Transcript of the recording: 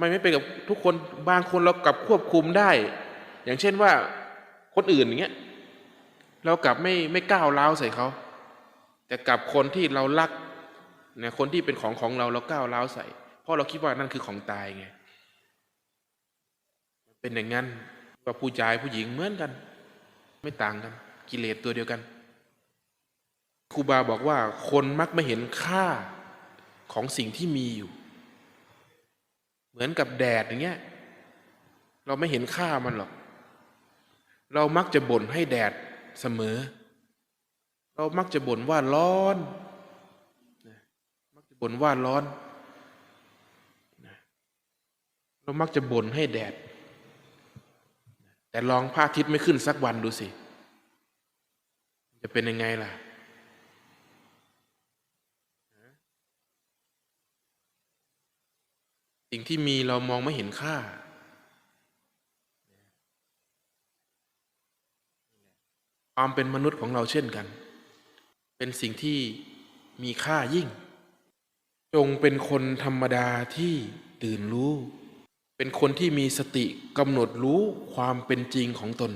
ไมไม่เป็นกับทุกคนบางคนเรากลับควบคุมได้ อย่างเช่นว่าคนอื่นอย่างเงี้ยเรากลับไม่ไม่ก้าวร้าวใส่เขา แต่กับคนที่เรารักเนี่ยคนที่เป็นของของเราเราก้าวร้าวใส่ เพราะเราคิดว่านั่นคือของตายไงเป็นอย่างนั้นว่าผู้ชายผู้หญิงเหมือนกัน ไม่ต่างกัน กิเลสตัวเดียวกันครูบาบอกว่าคนมักไม่เห็นค่าของสิ่งที่มีอยู่ เหมือนกับแดดอย่างเงี้ย เราไม่เห็นค่ามันหรอก เรามักจะบ่นให้แดดเสมอ เรามักจะบ่นว่าร้อนนะมักจะบ่นว่าร้อน เรามักจะบ่นให้แดด แต่ลองพระอาทิตย์ไม่ขึ้นสักวันดูสิ จะเป็นยังไงล่ะ สิ่งที่มีเรามองไม่เห็นค่า ความเป็นมนุษย์ของเราเช่นกัน เป็นสิ่งที่มีค่ายิ่ง จงเป็นคนธรรมดาที่ตื่นรู้ เป็นคนที่มีสติกำหนดรู้ความเป็นจริงของตน